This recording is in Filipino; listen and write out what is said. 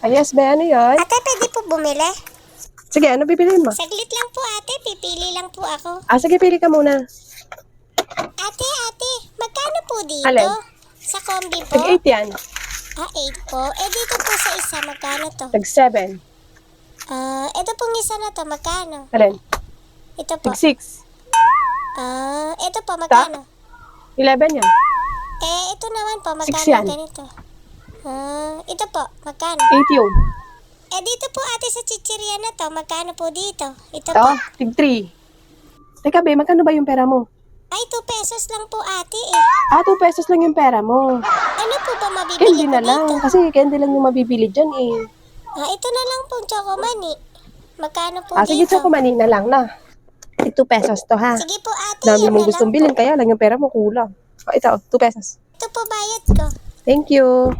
Ay, yes, be, ano yun? Ate, pwede po bumili? Sige, ano bibiliin mo? Saglit lang po ate, pipili lang po ako. Ah, sige, pili ka muna. Ate, ate, magkano po dito? Alin? Sa combi po? Tag 8 yan. Ah, 8 po. Eh, dito po sa isa, magkano to? Tag 7. Ah, ito pong isa na to, magkano? Alin? Ito po. Tag 6. Ah, ito po, magkano? 11 yan. Eh, ito naman po, magkano yan. ganito? Ah, ito po, magkano? 8 yun. Eh, dito po ate sa chichirya na to, magkano po dito? Ito Ito, po. tig 3. Teka, be, magkano ba yung pera mo? Ay, 2 pesos lang po ate eh. Ah, 2 pesos lang yung pera mo. Ano po ba mabibili Candy ko na lang. dito? Kasi candy lang yung mabibili dyan eh. Ah, ito na lang pong chocomani. Magkano po Ah, sige, dito? tsaka mani na lang na. Tig 2 pesos to, ha? Sige po ate, Dami mong gustong lang bilhin, po. kaya lang yung pera mo kulang. Oh, ito, 2 pesos. Ito po bayad ko. Thank you.